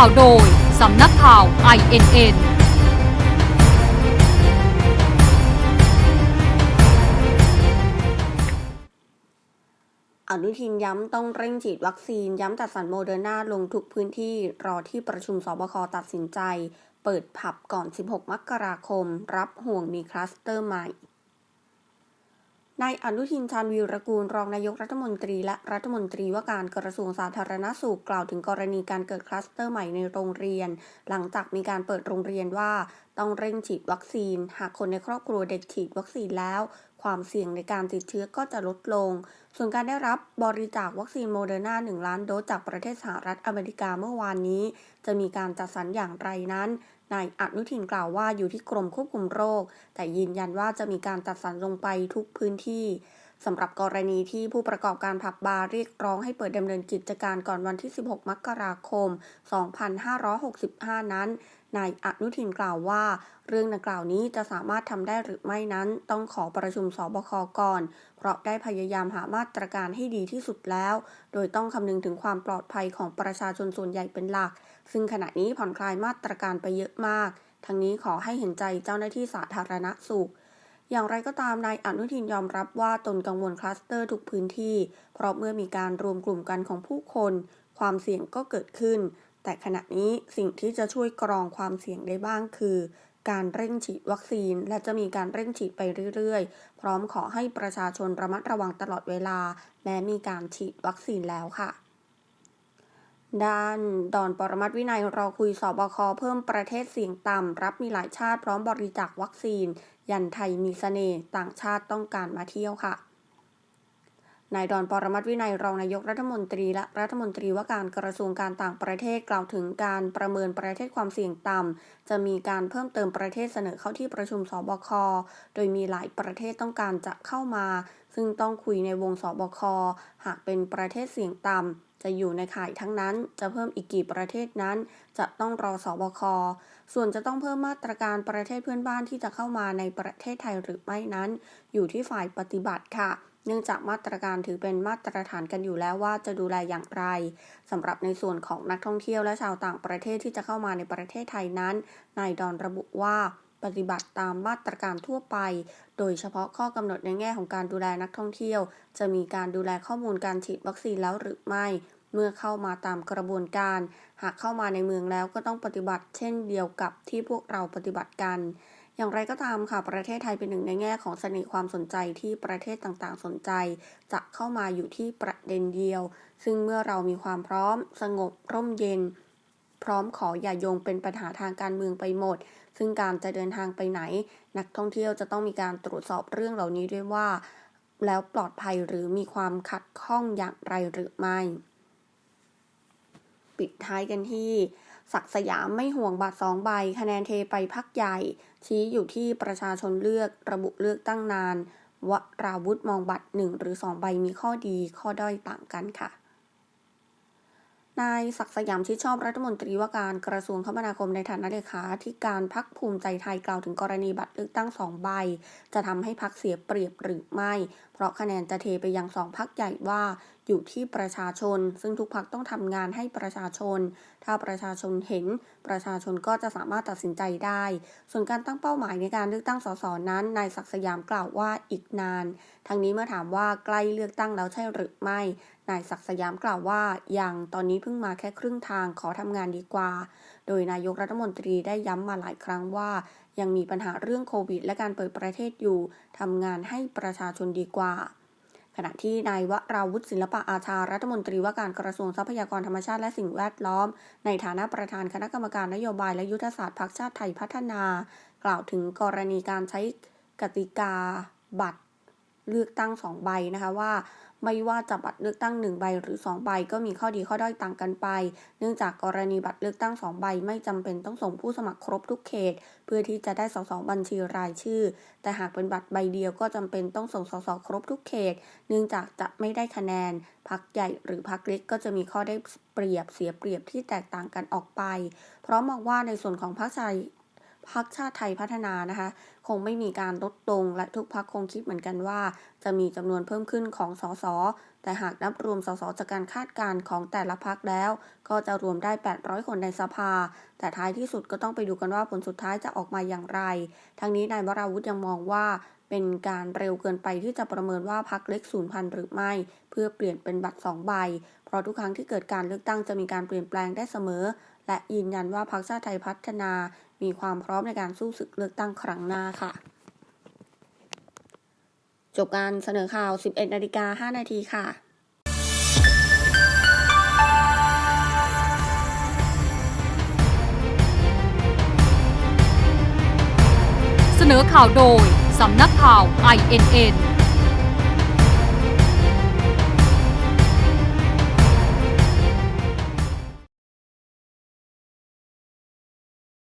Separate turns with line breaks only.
ข่าวโดย สำนักข่าว INN
อนุทินย้ำต้องเร่งฉีดวัคซีน ย้ำจัดสรรโมเดอร์นาลงทุกพื้นที่ รอที่ประชุมสบคตัดสินใจ เปิดผับก่อน 16 มกราคม รับห่วงมีคลัสเตอร์ใหม่ นายอนุทินชาญวีรกูลรองนายกรัฐมนตรีและรัฐมนตรีว่าการกระทรวงสาธารณสุขกล่าวถึงกรณีการเกิดคลัสเตอร์ใหม่ในโรงเรียน หลังจากมีการเปิดโรงเรียนว่า ต้องเร่งฉีดวัคซีน หากคนในครอบครัวเด็กฉีดวัคซีนแล้ว ความเสี่ยงในการติดเชื้อก็จะลดลง ส่วนการได้รับบริจาควัคซีนโมเดอร์นา1ล้านโดสจากประเทศสหรัฐอเมริกาเมื่อวานนี้ จะมีการจัดสรรอย่างไรนั้น นายอนุทินกล่าวว่าอยู่ที่กรมควบคุมโรค แต่ยืนยันว่าจะมีการจัดสรรลงไปทุกพื้นที่ สำหรับกรณีที่ผู้ประกอบการผับบาร์เรียกร้องให้เปิดดำเนินกิจการก่อนวันที่ 16 มกราคม 2565 นั้น นายอนุทินกล่าวว่า เรื่องดังกล่าวนี้จะสามารถทำได้หรือไม่นั้น ต้องขอประชุมสบคก่อน เพราะได้พยายามหามาตรการให้ดีที่สุดแล้ว โดยต้องคำนึงถึงความปลอดภัยของประชาชนส่วนใหญ่เป็นหลัก ซึ่งขณะนี้ผ่อนคลายมาตรการไปเยอะมาก ทั้งนี้ขอให้เห็นใจเจ้าหน้าที่สาธารณสุข อย่างไรก็ตามนายอนุทินยอมรับว่าตนกังวลคลัสเตอร์ทุกพื้นที่ เพราะเมื่อมีการรวมกลุ่มกันของผู้คน ความเสี่ยงก็เกิดขึ้น แต่ขณะนี้สิ่งที่จะช่วยกรองความเสี่ยงได้บ้างคือ การเร่งฉีดวัคซีน และจะมีการเร่งฉีดไปเรื่อยๆ พร้อมขอให้ประชาชนระมัดระวังตลอดเวลา แม้มีการฉีดวัคซีนแล้วค่ะ ด้านดอนปรมัตวินัยรอคุยสอบคเพิ่มประเทศเสี่ยงต่ำ รับมีหลายชาติพร้อมบริจาควัคซีน ยันไทยมีเสน่ห์ต่างชาติต้องการมาเที่ยวค่ะนายดอนปรมัตวินัยรองนายกรัฐมนตรีและรัฐมนตรีว่าการกระทรวงการต่างประเทศกล่าวถึงการประเมินประเทศความเสี่ยงต่ำ จะมีการเพิ่มเติมประเทศเสนอเข้าที่ประชุมสบค โดยมีหลายประเทศต้องการจะเข้ามา ซึ่งต้องคุยในวงสบค หากเป็นประเทศเสี่ยงต่ำ จะอยู่ในข่ายทั้งนั้น จะเพิ่มอีกกี่ประเทศนั้น จะต้องรอสบค ส่วนจะต้องเพิ่มมาตรการประเทศเพื่อนบ้านที่จะเข้ามาในประเทศไทยหรือไม่นั้น อยู่ที่ฝ่ายปฏิบัติค่ะเนื่องจากมาตรการถือเป็นมาตรฐานกันอยู่แล้วว่าจะดูแลอย่างไรสำหรับในส่วนของนักท่องเที่ยวและชาวต่างประเทศที่จะเข้ามาในประเทศไทยนั้นนายดอนระบุว่า ปฏิบัติตามมาตรการทั่วไป โดยเฉพาะข้อกำหนดในแง่ของการดูแลนักท่องเที่ยว จะมีการดูแลข้อมูลการฉีดวัคซีนแล้วหรือไม่ เมื่อเข้ามาตามกระบวนการ หากเข้ามาในเมืองแล้วก็ต้องปฏิบัติ เช่นเดียวกับที่พวกเราปฏิบัติกัน อย่างไรก็ตามค่ะ ประเทศไทยเป็นหนึ่งในแง่ของเสน่ห์ความสนใจที่ประเทศต่างๆ สนใจ จะเข้ามาอยู่ที่ประเด็นเดียว ซึ่งเมื่อเรามีความพร้อม สงบร่มเย็น พร้อมขออย่าโยงเป็นปัญหาทางการเมืองไปหมด ซึ่งการจะเดินทางไปไหน นักท่องเที่ยวจะต้องมีการตรวจสอบเรื่องเหล่านี้ด้วยว่า แล้วปลอดภัยหรือมีความขัดข้องอย่างไรหรือไม่ ปิดท้ายกันที่ศักสยามไม่ห่วงบัตรสองใบ คะแนนเทไปพักใหญ่ ชี้อยู่ที่ประชาชนเลือกระบุเลือกตั้งนานวราวุธมองบัตรหนึ่งหรือสองใบมีข้อดีข้อด้อยต่างกันค่ะ นายศักสยามชิดชอบรัฐมนตรีว่าการกระทรวงคมนาคมในฐานะเลขาที่การพักภูมิใจไทยกล่าวถึงกรณีบัตรเลือกตั้งสองใบ จะทำให้พักเสียเปรียบหรือไม่ เพราะคะแนนจะเทไปยังสองพักใหญ่ว่าอยู่ที่ประชาชน ซึ่งทุกพักต้องทำงานให้ประชาชน ถ้าประชาชนเห็น ประชาชนก็จะสามารถตัดสินใจได้ ส่วนการตั้งเป้าหมายในการเลือกตั้งสสนั้นนายศักสยามกล่าวว่าอีกนาน ทั้งนี้เมื่อถามว่าใกล้เลือกตั้งแล้วใช่หรือไม่ นายศักสยามกล่าวว่ายังตอนนี้เพิ่งมาแค่ครึ่งทางขอทำงานดีกว่า โดยนายกรัฐมนตรีได้ย้ำมาหลายครั้งว่า ยังมีปัญหาเรื่องโควิด และการเปิดประเทศอยู่ทำงานให้ประชาชนดีกว่า ขณะที่นายวราวุฒิศิลปะอาชารัฐมนตรีว่าการกระทรวงทรัพยากรธรรมชาติและสิ่งแวดล้อม ในฐานะประธานคณะกรรมการนโยบายและยุทธศาสตร์พรรคชาติไทยพัฒนา กล่าวถึงกรณีการใช้กติกาบัตรเลือกตั้งสองใบนะคะว่า ไม่ว่าจะบัตรเลือกตั้งหนึ่งใบหรือสองใบก็มีข้อดีข้อด้อยต่างกันไป เนื่องจากกรณีบัตรเลือกตั้งสองใบไม่จำเป็นต้องส่งผู้สมัครครบทุกเขต เพื่อที่จะได้สสบัญชีรายชื่อ แต่หากเป็นบัตรใบเดียวก็จำเป็นต้องส่งสสครบทุกเขต เนื่องจากจะไม่ได้คะแนนพักใหญ่หรือพักเล็กก็จะมีข้อได้เปรียบเสียเปรียบที่แตกต่างกันออกไป เพราะมองว่าในส่วนของพรรคชา พักชาติไทยพัฒนานะคะ คงไม่มีการลดลงและทุกพักคงคิดเหมือนกันว่า จะมีจำนวนเพิ่มขึ้นของสสแต่หากนับรวมสสจากการคาดการณ์ของแต่ละพักแล้ว ก็จะรวมได้ 800 คนในสภา แต่ท้ายที่สุดก็ต้องไปดูกันว่าผลสุดท้ายจะออกมาอย่างไร ทั้งนี้นายวราวุธยังมองว่าเป็นการเร็วเกินไปที่จะประเมินว่าพักเล็กสูญพันธุ์หรือไม่ เพื่อเปลี่ยนเป็นบัตรสองใบเพราะทุกครั้งที่เกิดการเลือกตั้งจะมีการเปลี่ยนแปลงได้เสมอ และยืนยันว่าพรรคชาติไทยพัฒนา มีความพร้อมในการสู้ศึกเลือกตั้งครั้งหน้าค่ะ จบการเสนอข่าว 11นาฬิกา5นาทีค่ะ
เสนอข่าวโดย สำนักข่าว INN